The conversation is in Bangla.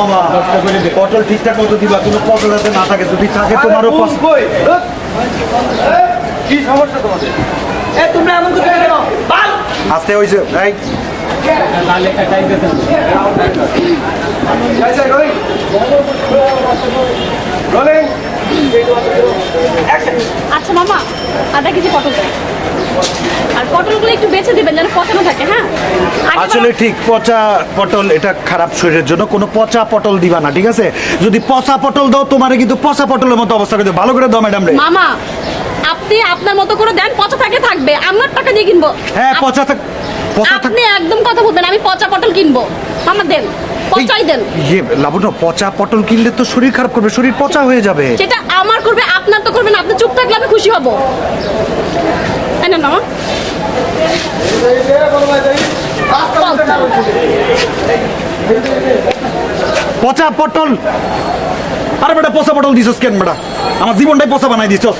মামা। পটল ঠিকঠাক মতো দিবা কোনো পটল যাতে না থাকে যদি থাকে তোমারও কি সমস্যা তোমাদের? এ তোমরা এমন করতে কেন? বাল! আস্তে হয়েছে এই। আচ্ছা মামা আধা কেজি পটল। পটলগুলো একটু বেছে দিবেন যেন পচানো থাকে হ্যাঁ? আসলে ঠিক পচা পটল এটা খারাপ শরীরের জন্য। কোনো পচা পটল দিবা না ঠিক আছে? যদি পচা পটল দাও তোমারে কিন্তু পচা পটলের মতো অবস্থা করে ভালো করে দাও ম্যাডাম রে। মামা আপনি আপনার মতো করে দেন পচা থাকে থাকবে। আমার টাকা দিয়ে কিনবো। হ্যাঁ পচা থাক পচা আপনি একদম কথা বলবেন আমি পচা পটল কিনবো। মামা দেন। পচাই দেন। ইয়ে লাবণ্য পচা পটল কিনলে তো শরীর খারাপ করবে শরীর পচা হয়ে যাবে। সেটা আমার করবে আপনার তো করবেন আপনি চুপ থাকলে আমি খুশি হব তাই না মামা পচা পটল। আরে বেটা পচা পটল দিছস কেন বেটা? আমার জীবনটাই পচা বানাই দিছস।